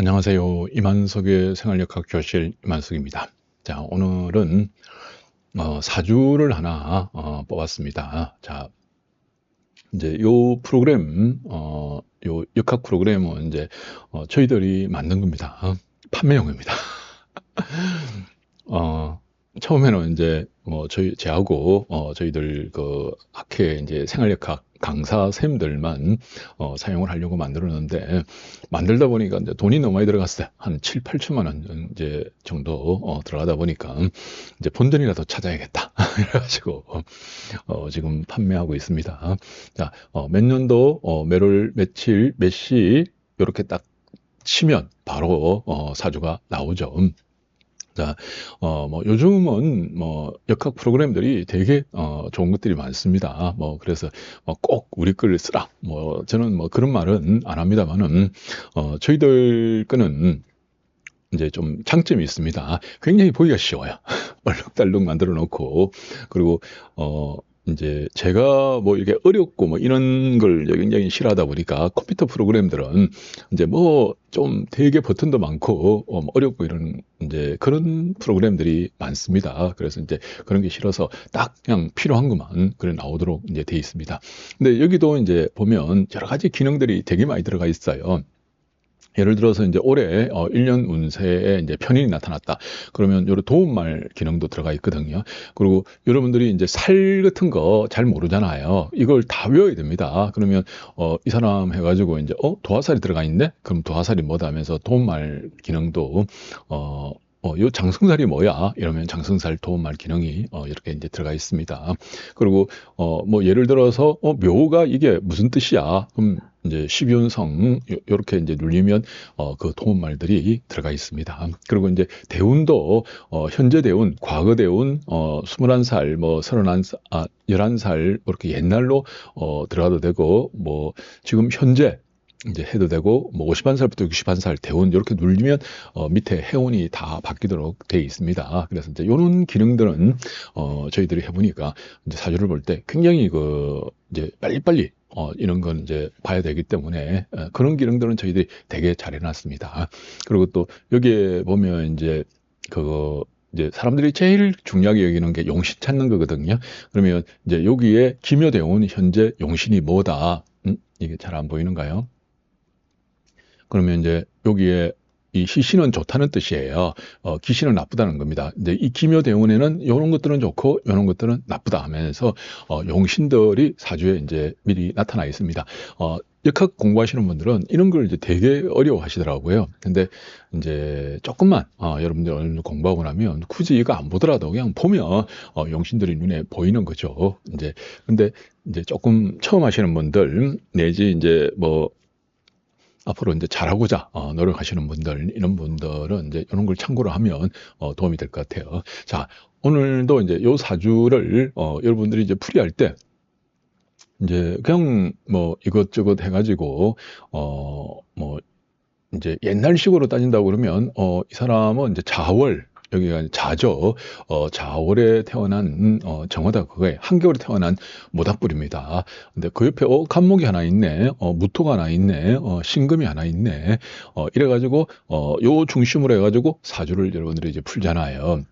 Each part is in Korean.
안녕하세요. 이만석의 생활역학 교실 이만석입니다. 자, 오늘은 어, 사주를 하나 어, 뽑았습니다. 자, 이제 요 프로그램, 어, 요 역학 프로그램은 이제 어, 저희들이 만든 겁니다. 어, 판매용입니다. 어, 처음에는 이제 뭐 저희 제하고 어, 저희들 그 학회 이제 생활역학 강사 쌤들만 어, 사용을 하려고 만들었는데 만들다 보니까 이제 돈이 너무 많이 들어갔어요. 한 7, 8천만 원 이제 정도 어, 들어가다 보니까 이제 본전이라도 찾아야겠다. 그래가지고 어, 지금 판매하고 있습니다. 자, 어, 몇 년도 어, 매월 며칠 몇 시 이렇게 딱 치면 바로 어, 사주가 나오죠. 자, 어, 뭐, 요즘은 뭐, 역학 프로그램들이 되게, 어, 좋은 것들이 많습니다. 뭐, 그래서, 뭐 꼭 우리 걸 쓰라. 뭐, 저는 뭐 그런 말은 안 합니다만은, 어, 저희들 거는 이제 좀 장점이 있습니다. 굉장히 보기가 쉬워요. 얼룩달룩 만들어 놓고, 그리고, 어, 이제 제가 뭐 이렇게 어렵고 뭐 이런 걸 굉장히 싫어하다 보니까 컴퓨터 프로그램들은 이제 뭐 좀 되게 버튼도 많고 어, 뭐 어렵고 이런 이제 그런 프로그램들이 많습니다. 그래서 이제 그런 게 싫어서 딱 그냥 필요한 것만 그래 나오도록 이제 돼 있습니다. 근데 여기도 이제 보면 여러 가지 기능들이 되게 많이 들어가 있어요. 예를 들어서 이제 올해 어 1년 운세에 이제 편인이 나타났다. 그러면 요런 도움말 기능도 들어가 있거든요. 그리고 여러분들이 이제 살 같은 거 잘 모르잖아요. 이걸 다 외워야 됩니다. 그러면 어 이 사람 해 가지고 이제 어 도화살이 들어가 있네. 그럼 도화살이 뭐다 하면서 도움말 기능도 어 어, 요 장승살이 뭐야? 이러면 장승살 도움말 기능이 어, 이렇게 이제 들어가 있습니다. 그리고 어, 뭐 예를 들어서 어, 묘가 이게 무슨 뜻이야? 그럼 이제 십윤성 요렇게 이제 눌리면 어, 그 도움말들이 들어가 있습니다. 그리고 이제 대운도 어, 현재 대운, 과거 대운, 어, 21살, 뭐 31살, 아, 11살 이렇게 옛날로 어, 들어가도 되고 뭐 지금 현재 이제 해도 되고 뭐 51살부터 61살 대운 이렇게 눌리면 어, 밑에 해운이 다 바뀌도록 되어 있습니다. 그래서 이제 이런 기능들은 어, 저희들이 해보니까 이제 사주를 볼 때 굉장히 그 이제 빨리빨리 어, 이런 건 이제 봐야 되기 때문에 어, 그런 기능들은 저희들이 되게 잘 해놨습니다. 그리고 또 여기에 보면 이제 그거 이제 사람들이 제일 중요하게 여기는 게 용신 찾는 거거든요. 그러면 이제 여기에 기묘대운 현재 용신이 뭐다? 음? 이게 잘 안 보이는가요? 그러면 이제 여기에 이 시신은 좋다는 뜻이에요. 어, 기신은 나쁘다는 겁니다. 근데 이 기묘대운에는 이런 것들은 좋고 이런 것들은 나쁘다 하면서 어, 용신들이 사주에 이제 미리 나타나 있습니다. 어, 역학 공부하시는 분들은 이런 걸 이제 되게 어려워하시더라고요. 근데 이제 조금만 어, 여러분들 어느 공부하고 나면 굳이 이거 안 보더라도 그냥 보면 어, 용신들이 눈에 보이는 거죠. 이제 근데 이제 조금 처음 하시는 분들 내지 이제 뭐 앞으로 이제 잘하고자 어, 노력하시는 분들 이런 분들은 이제 이런 걸 참고로 하면 어, 도움이 될 것 같아요. 자 오늘도 이제 요 사주를 어, 여러분들이 이제 풀이할 때 이제 그냥 뭐 이것저것 해가지고 어뭐 이제 옛날식으로 따진다고 그러면 어 이 사람은 이제 자월 여기가 자죠. 어, 자월에 태어난 어, 정화다 그거에 한겨울에 태어난 모닥불입니다. 근데 그 옆에 어, 간목이 하나 있네. 어, 무토가 하나 있네. 어, 신금이 하나 있네. 어, 이래 가지고 어, 요 중심으로 해 가지고 사주를 여러분들이 이제 풀잖아요.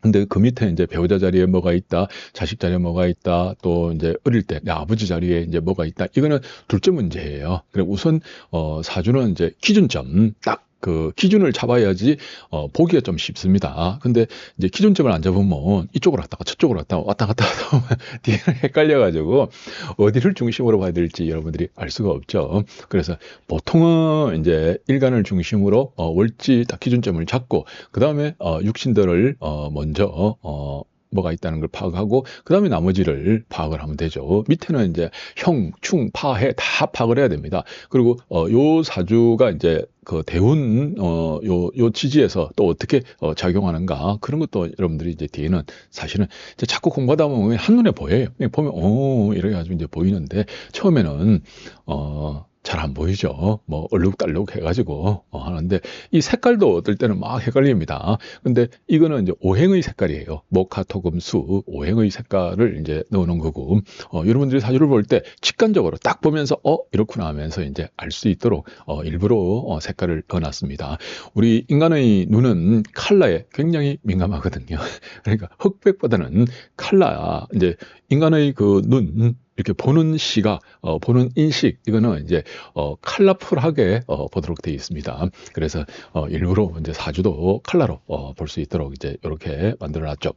근데 그 밑에 이제 배우자 자리에 뭐가 있다, 자식 자리에 뭐가 있다, 또 이제 어릴 때 내 아버지 자리에 이제 뭐가 있다. 이거는 둘째 문제예요. 그래 우선 어 사주는 이제 기준점 딱 그 기준을 잡아야지 어, 보기가 좀 쉽습니다. 근데 이제 기준점을 안 잡으면 이쪽으로 갔다가 저쪽으로 갔다가 왔다 갔다 하다 보면 뒤에 헷갈려가지고 어디를 중심으로 봐야 될지 여러분들이 알 수가 없죠. 그래서 보통은 이제 일간을 중심으로 어, 월지 딱 기준점을 잡고 그 다음에 어, 육신들을 어, 먼저 어, 뭐가 있다는 걸 파악하고 그 다음에 나머지를 파악을 하면 되죠. 밑에는 이제 형, 충, 파, 해 다 파악을 해야 됩니다. 그리고 어, 요 사주가 이제 그 대운 어, 요, 요 지지에서 또 어떻게 어, 작용하는가 그런 것도 여러분들이 이제 뒤에는 사실은 이제 자꾸 공부하다 보면 한눈에 보여요. 보면 오 이렇게 가지고 이제 보이는데 처음에는 어 잘 안 보이죠. 뭐 얼룩달룩 해가지고 어, 하는데 이 색깔도 어떨 때는 막 헷갈립니다. 근데 이거는 이제 오행의 색깔이에요. 목화토금수 오행의 색깔을 이제 넣어놓은 거고 어, 여러분들이 사주를 볼 때 직관적으로 딱 보면서 어 이렇구나 하면서 이제 알 수 있도록 어, 일부러 어, 색깔을 넣어놨습니다. 우리 인간의 눈은 칼라에 굉장히 민감하거든요. 그러니까 흑백보다는 칼라 이제 인간의 그 눈 이렇게 보는 시각, 어, 보는 인식 이거는 이제 어, 컬러풀하게 어, 보도록 되어 있습니다. 그래서 어, 일부러 이제 사주도 컬러로 어, 볼 수 있도록 이제 이렇게 만들어놨죠.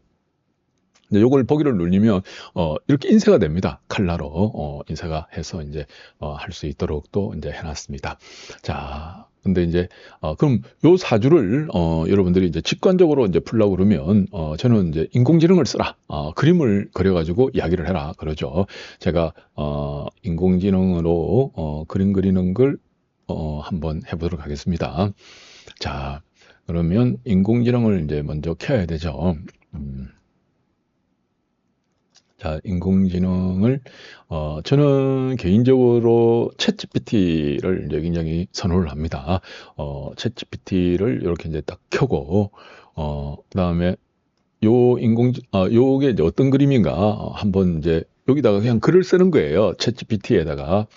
이제 요걸 보기를 누르면 어 이렇게 인쇄가 됩니다. 칼라로 어 인쇄가 해서 이제 어 할 수 있도록 또 이제 해놨습니다. 자, 근데 이제 어 그럼 요 사주를 어 여러분들이 이제 직관적으로 이제 풀려고 그러면 어 저는 이제 인공지능을 쓰라. 어 그림을 그려 가지고 이야기를 해라. 그러죠. 제가 어 인공지능으로 어 그림 그리는 걸 어 한번 해 보도록 하겠습니다. 자, 그러면 인공지능을 이제 먼저 켜야 되죠. 음. 자, 인공지능을 어 저는 개인적으로 챗GPT를 굉장히 선호를 합니다. 어 챗GPT를 이렇게 이제 딱 켜고 어 그다음에 요 인공지 아 요게 어떤 그림인가 어, 한번 이제 여기다가 그냥 글을 쓰는 거예요. 챗GPT에다가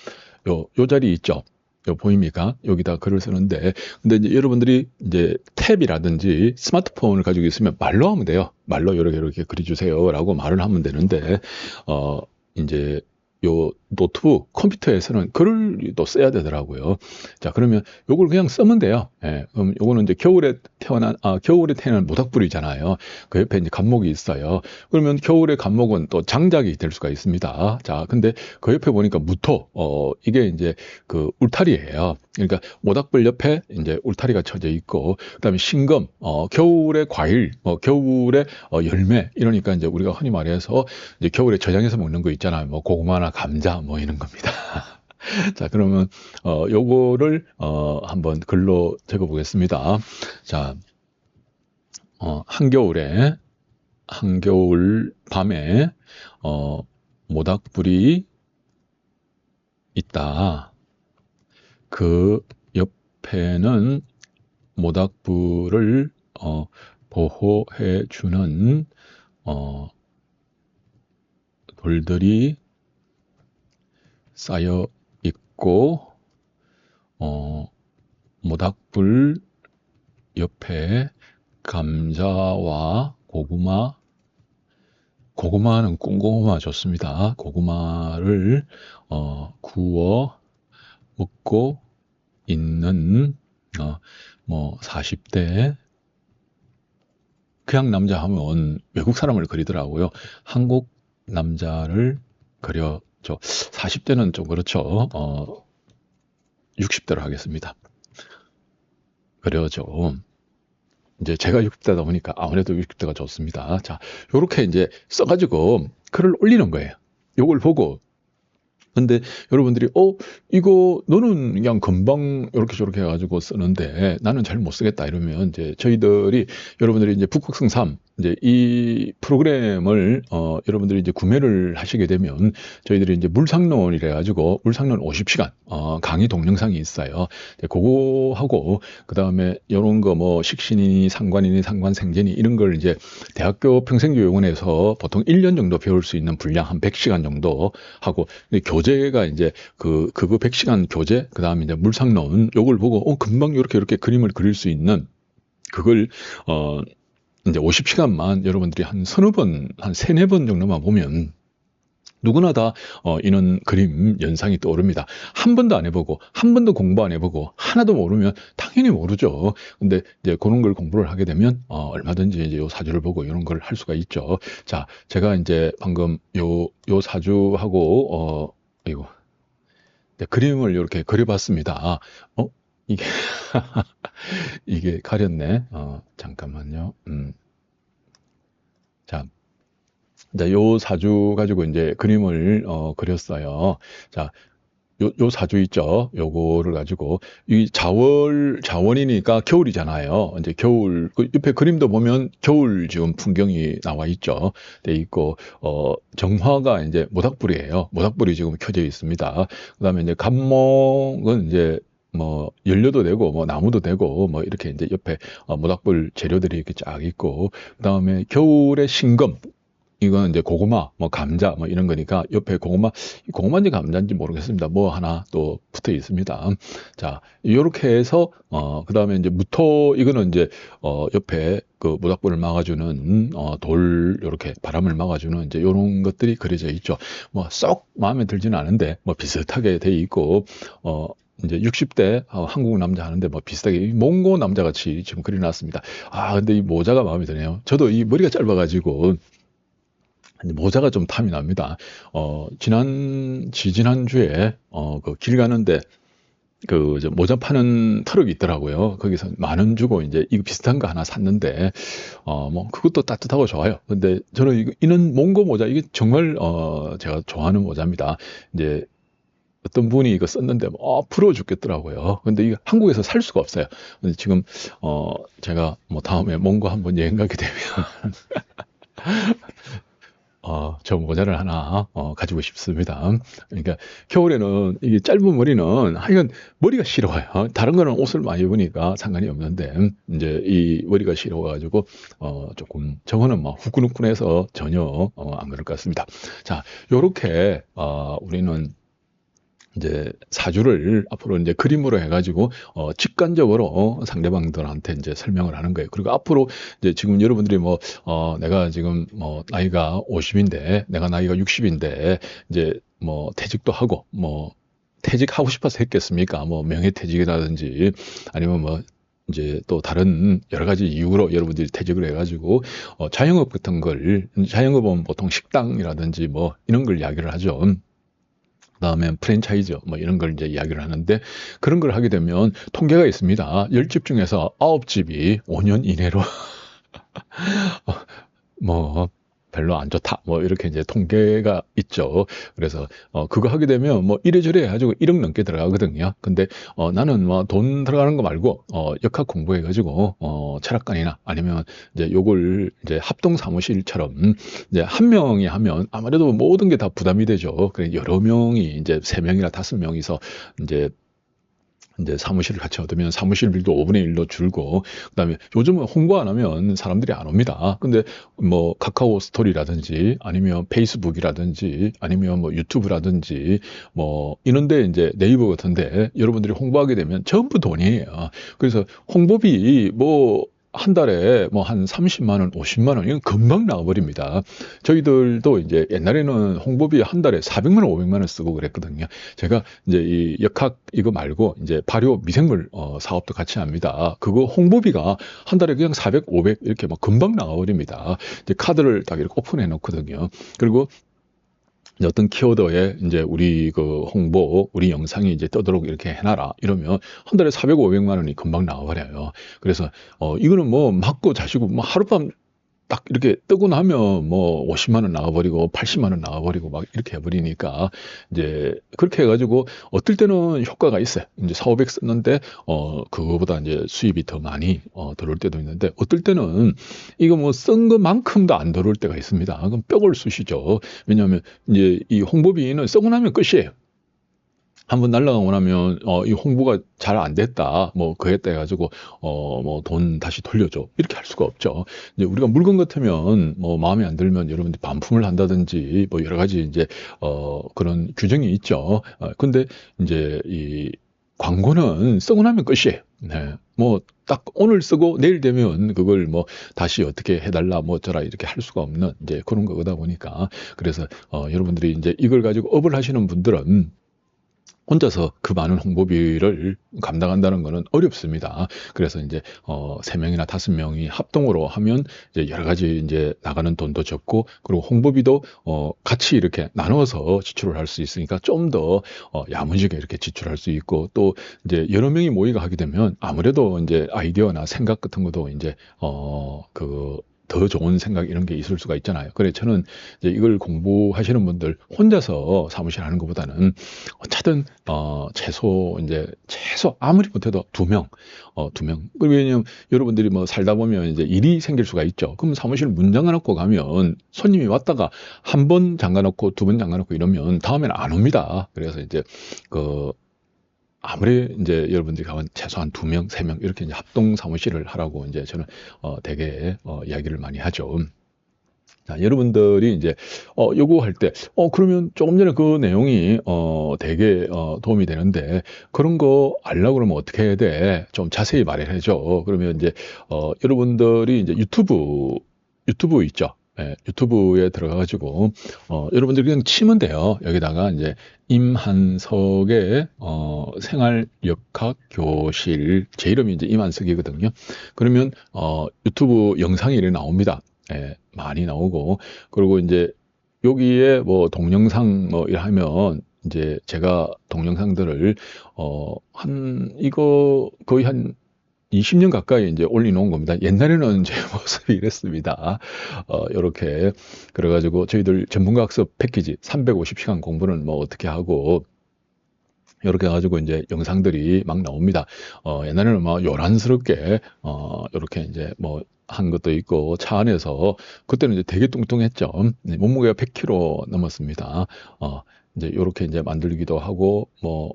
요 요 자리 있죠. 요 보입니까? 여기다 글을 쓰는데 근데 이제 여러분들이 이제 탭이라든지 스마트폰을 가지고 있으면 말로 하면 돼요. 말로 이렇게 이렇게 그려주세요라고 말을 하면 되는데 어 이제 요 노트북 컴퓨터에서는 글을 또 써야 되더라고요. 자 그러면 요걸 그냥 쓰면 돼요. 예, 그럼 요거는 이제 겨울에 태어난 아 겨울에 태어난 모닥불이잖아요. 그 옆에 이제 간목이 있어요. 그러면 겨울에 간목은 또 장작이 될 수가 있습니다. 자 근데 그 옆에 보니까 무토 어 이게 이제 그 울타리예요. 그러니까 모닥불 옆에 이제 울타리가 쳐져 있고 그 다음에 신금 어 겨울에 과일 뭐 겨울에 어 열매 이러니까 이제 우리가 흔히 말해서 이제 겨울에 저장해서 먹는 거 있잖아요. 뭐 고구마나 감자 뭐 이런 겁니다. 자, 그러면 어 요거를 어 한번 글로 적어 보겠습니다. 자. 어 한겨울에 한겨울 밤에 어 모닥불이 있다. 그 옆에는 모닥불을 어 보호해 주는 어 돌들이 쌓여 있고 어 모닥불 옆에 감자와 고구마 고구마는 꿍고구마 좋습니다. 고구마를 어 구워 먹고 있는 어 뭐 40대 그냥 남자 하면 외국 사람을 그리더라고요. 한국 남자를 그려 저 40대는 좀 그렇죠. 어 60대로 하겠습니다. 그래죠. 이제 제가 60대다 보니까 아무래도 60대가 좋습니다. 자, 요렇게 이제 써가지고 글을 올리는 거예요. 요걸 보고 근데 여러분들이 어 이거 너는 그냥 금방 이렇게 저렇게 해가지고 쓰는데 나는 잘 못 쓰겠다 이러면 이제 저희들이 여러분들이 이제 북극성 3 이제 이 프로그램을 어 여러분들이 이제 구매를 하시게 되면 저희들이 이제 물상론이래 가지고 물상론 50시간 어 강의 동영상이 있어요. 그거 하고 그 다음에 요런 거 뭐 식신이니 상관이니 상관생제니 이런 걸 이제 대학교 평생교육원에서 보통 1년 정도 배울 수 있는 분량 한 100시간 정도 하고 교재가 이제 그 그거 100시간 교재 그 다음에 이제 물상론 요걸 보고 어 금방 이렇게 이렇게 그림을 그릴 수 있는 그걸 어 이제 50시간만 여러분들이 한 서너 번, 한 세네 번 정도만 보면 누구나 다 어, 이런 그림 연상이 떠오릅니다. 한 번도 안 해보고 한 번도 공부 안 해보고 하나도 모르면 당연히 모르죠. 근데 이제 그런 걸 공부를 하게 되면 어, 얼마든지 이제 요 사주를 보고 이런 걸 할 수가 있죠. 자, 제가 이제 방금 요 요 사주하고 어 이거 네, 그림을 이렇게 그려봤습니다. 어 이게 이게 가렸네. 어, 잠깐만요. 음. 자, 자, 요 사주 가지고 이제 그림을 어, 그렸어요. 자, 요, 요 사주 있죠. 요거를 가지고 이 자월 자원이니까 겨울이잖아요. 이제 겨울 그 옆에 그림도 보면 겨울 지금 풍경이 나와 있죠. 돼 있고 어 정화가 이제 모닥불이에요. 모닥불이 지금 켜져 있습니다. 그다음에 이제 감목은 이제 뭐 연료도 되고 뭐 나무도 되고 뭐 이렇게 이제 옆에 어, 모닥불 재료들이 이렇게 쫙 있고 그다음에 겨울에 신금 이건 이제 고구마, 뭐 감자, 뭐 이런 거니까 옆에 고구마, 이 고구마인지 감자인지 모르겠습니다. 뭐 하나 또 붙어 있습니다. 자, 요렇게 해서 어 그다음에 이제 무토 이거는 이제 어 옆에 그 모닥불을 막아주는 어돌 요렇게 바람을 막아주는 이제 요런 것들이 그려져 있죠. 뭐 썩 마음에 들지는 않은데 뭐 비슷하게 돼 있고 어 이제 60대 어, 한국 남자 하는데 뭐 비슷하게 이 몽고 남자 같이 지금 그려놨습니다. 아 근데 이 모자가 마음에 드네요. 저도 이 머리가 짧아가지고 모자가 좀 탐이 납니다. 어, 지난, 지지난 주에, 어, 그 길 가는데, 그, 저 모자 파는 트럭이 있더라고요. 거기서 만 원 주고 이제 이거 비슷한 거 하나 샀는데, 어, 뭐, 그것도 따뜻하고 좋아요. 근데 저는 이거, 이는 몽고 모자, 이게 정말, 어, 제가 좋아하는 모자입니다. 이제, 어떤 분이 이거 썼는데, 어, 부러워 죽겠더라고요. 근데 이거 한국에서 살 수가 없어요. 근데 지금, 어, 제가 뭐 다음에 몽고 한번 여행 가게 되면, 어, 저 모자를 하나 어, 가지고 싶습니다. 그러니까 겨울에는 이게 짧은 머리는 하여간 머리가 싫어요. 다른 거는 옷을 많이 입으니까 상관이 없는데 이제 이 머리가 싫어가지고 어, 조금 저거는 뭐 후끈후끈해서 전혀 어, 안 그럴 것 같습니다. 자, 요렇게 어, 우리는 이제 사주를 앞으로 이제 그림으로 해가지고 어 직관적으로 어, 상대방들한테 이제 설명을 하는 거예요. 그리고 앞으로 이제 지금 여러분들이 뭐 어 내가 지금 뭐 나이가 50인데 내가 나이가 60인데 이제 뭐 퇴직도 하고 뭐 퇴직하고 싶어서 했겠습니까? 뭐 명예퇴직이라든지 아니면 뭐 이제 또 다른 여러 가지 이유로 여러분들이 퇴직을 해가지고 어 자영업 같은 걸 자영업은 보통 식당이라든지 뭐 이런 걸 이야기를 하죠. 그다음에 프랜차이즈 뭐 이런 걸 이제 이야기를 하는데 그런 걸 하게 되면 통계가 있습니다. 10집 중에서 9집이 5년 이내로 어, 뭐 별로 안 좋다. 뭐 이렇게 이제 통계가 있죠. 그래서 어 그거 하게 되면 뭐 이래저래 해가지고 1억 넘게 들어가거든요. 근데 어 나는 뭐 돈 들어가는 거 말고 어 역학 공부해가지고 어 철학관이나 아니면 이제 요걸 이제 합동 사무실처럼 이제 한 명이 하면 아무래도 모든 게 다 부담이 되죠. 그래 여러 명이 이제 세 명이나 다섯 명이서 이제 이제 사무실을 같이 얻으면 사무실 빌도 5분의 1로 줄고 그다음에 요즘은 홍보 안 하면 사람들이 안 옵니다. 근데 뭐 카카오 스토리라든지 아니면 페이스북이라든지 아니면 뭐 유튜브라든지 뭐 이런데 이제 네이버 같은데 여러분들이 홍보하게 되면 전부 돈이에요. 그래서 홍보비 뭐 한 달에 뭐 한 30만 원, 50만 원 이건 금방 나와버립니다. 저희들도 이제 옛날에는 홍보비 한 달에 400만 원, 500만 원 쓰고 그랬거든요. 제가 이제 이 역학 이거 말고 이제 발효 미생물 어, 사업도 같이 합니다. 그거 홍보비가 한 달에 그냥 400, 500 이렇게 막 금방 나와버립니다. 이제 카드를 딱 이렇게 오픈해 놓거든요. 그리고 어떤 키워드에 이제 우리 그 홍보, 우리 영상이 이제 떠도록 이렇게 해놔라. 이러면 한 달에 400, 500만 원이 금방 나와버려요. 그래서, 어, 이거는 뭐 맞고 자시고 뭐 하룻밤 딱 이렇게 뜨고 나면 뭐 50만 원 나와버리고 80만 원 나와버리고 막 이렇게 해버리니까 이제 그렇게 해가지고 어떨 때는 효과가 있어요. 이제 4, 500 썼는데 어 그거보다 이제 수입이 더 많이 어 들어올 때도 있는데 어떨 때는 이거 뭐 쓴 것만큼도 안 들어올 때가 있습니다. 그럼 뼈골 쑤시죠. 왜냐하면 이제 이 홍보비는 쓰고 나면 끝이에요. 한번 날라가고 나면 어, 이 홍보가 잘 안 됐다. 뭐 그랬다 해가지고 어 뭐 돈 다시 돌려줘. 이렇게 할 수가 없죠. 이제 우리가 물건 같으면 뭐 마음에 안 들면 여러분들 반품을 한다든지 뭐 여러 가지 이제 어 그런 규정이 있죠. 어, 근데 이제 이 광고는 쓰고 나면 끝이에요. 네. 뭐, 딱 오늘 쓰고 내일 되면 그걸 뭐 다시 어떻게 해달라 뭐 어쩌라 이렇게 할 수가 없는 이제 그런 거다 보니까 그래서 어, 여러분들이 이제 이걸 가지고 업을 하시는 분들은 혼자서 그 많은 홍보비를 감당한다는 것은 어렵습니다. 그래서 이제 어, 세 명이나 다섯 명이 합동으로 하면 이제 여러 가지 이제 나가는 돈도 적고 그리고 홍보비도 어, 같이 이렇게 나눠서 지출을 할 수 있으니까 좀더 어, 야무지게 이렇게 지출할 수 있고 또 이제 여러 명이 모이가 하게 되면 아무래도 이제 아이디어나 생각 같은 것도 이제 어, 그 더 좋은 생각 이런 게 있을 수가 있잖아요. 그래 저는 이제 이걸 공부하시는 분들 혼자서 사무실 하는 것보다는 어차든 어 최소 이제 최소 아무리 못해도 두 명, 어두 명. 왜냐면 여러분들이 뭐 살다 보면 이제 일이 생길 수가 있죠. 그럼 사무실 문 잠가놓고 가면 손님이 왔다가 한 번 잠가놓고 두 번 잠가놓고 이러면 다음에는 안 옵니다. 그래서 이제 그 아무리 이제 여러분들이 가면 최소한 두 명, 세 명 이렇게 이제 합동 사무실을 하라고 이제 저는 어 되게 어 이야기를 많이 하죠. 자, 여러분들이 이제 어 요구할 때 어 그러면 조금 전에 그 내용이 어 되게 어 도움이 되는데 그런 거 알려고 그러면 어떻게 해야 돼? 좀 자세히 말해 줘. 그러면 이제 어 여러분들이 이제 유튜브 유튜브 있죠. 예, 유튜브에 들어가 가지고 어 여러분들이 그냥 치면 돼요. 여기다가 이제 임한석의 어 생활역학 교실 제 이름이 이제 임한석이거든요. 그러면 어 유튜브 영상이 이렇게 나옵니다. 예, 많이 나오고 그리고 이제 여기에 뭐 동영상 뭐 이래 하면 이제 제가 동영상들을 어 한 이거 거의 한 20년 가까이 이제 올려놓은 겁니다. 옛날에는 제 모습이 이랬습니다. 어, 요렇게. 그래가지고 저희들 전문가 학습 패키지 350시간 공부는 뭐 어떻게 하고, 이렇게 해가지고 이제 영상들이 막 나옵니다. 어, 옛날에는 막 요란스럽게, 어, 요렇게 이제 뭐 한 것도 있고, 차 안에서, 그때는 이제 되게 뚱뚱했죠. 네, 몸무게가 100kg 넘었습니다. 어, 이제 요렇게 이제 만들기도 하고, 뭐,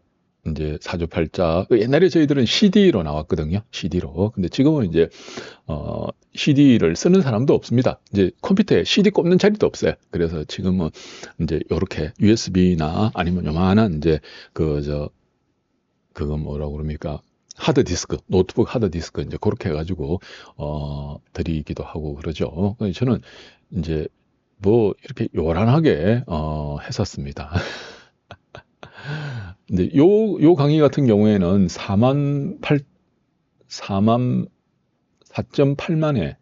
이제 사주팔자 그 옛날에 저희들은 CD로 나왔거든요. CD로. 근데 지금은 이제 어 CD를 쓰는 사람도 없습니다. 이제 컴퓨터에 CD 꼽는 자리도 없어요. 그래서 지금은 이제 요렇게 USB나 아니면 요만한 이제 그 저 그거 뭐라고 그럽니까? 하드 디스크, 노트북 하드 디스크 이제 그렇게 해 가지고 어 드리기도 하고 그러죠. 저는 이제 뭐 이렇게 요란하게 어 했었습니다. 근데 요, 요 강의 같은 경우에는 4만 8, 4만 4.8만 회,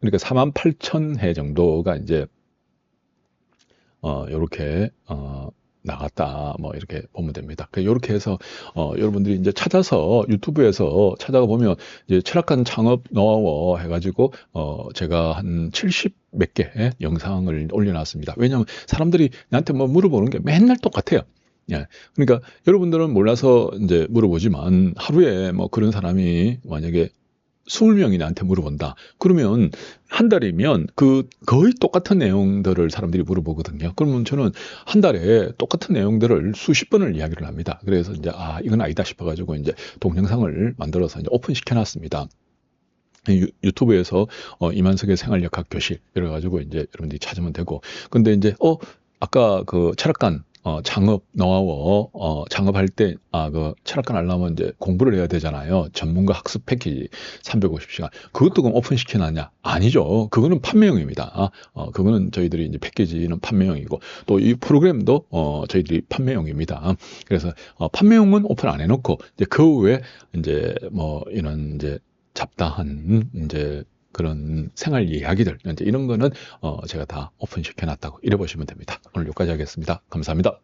그러니까 4만 8천 회 정도가 이제, 어, 요렇게, 어, 나갔다. 뭐, 이렇게 보면 됩니다. 그 요렇게 해서, 어, 여러분들이 이제 찾아서 유튜브에서 찾아가 보면 이제 철학관 창업 노하우 해가지고, 어, 제가 한 70 몇 개 영상을 올려놨습니다. 왜냐하면 사람들이 나한테 뭐 물어보는 게 맨날 똑같아요. 예. 그러니까 여러분들은 몰라서 이제 물어보지만 하루에 뭐 그런 사람이 만약에 20명이 나한테 물어본다. 그러면 한 달이면 그 거의 똑같은 내용들을 사람들이 물어보거든요. 그러면 저는 한 달에 똑같은 내용들을 수십 번을 이야기를 합니다. 그래서 이제 아, 이건 아니다 싶어가지고 이제 동영상을 만들어서 이제 오픈시켜 놨습니다. 유, 튜브에서 어, 이만석의 생활역학 교실 이래가지고 이제 여러분들이 찾으면 되고 근데 이제 어 아까 그 철학관 어, 창업 노하우, 어, 창업할 때, 아, 그, 철학관 하려면 이제 공부를 해야 되잖아요. 전문가 학습 패키지 350시간. 그것도 그럼 오픈시켜 놨냐? 아니죠. 그거는 판매용입니다. 어, 그거는 저희들이 이제 패키지는 판매용이고, 또 이 프로그램도, 어, 저희들이 판매용입니다. 그래서, 어, 판매용은 오픈 안 해놓고, 이제 그 후에, 이제 뭐, 이런 이제 잡다한, 이제, 그런 생활 이야기들 이런 거는 어 제가 다 오픈시켜 놨다고 이래 보시면 됩니다. 오늘 여기까지 하겠습니다. 감사합니다.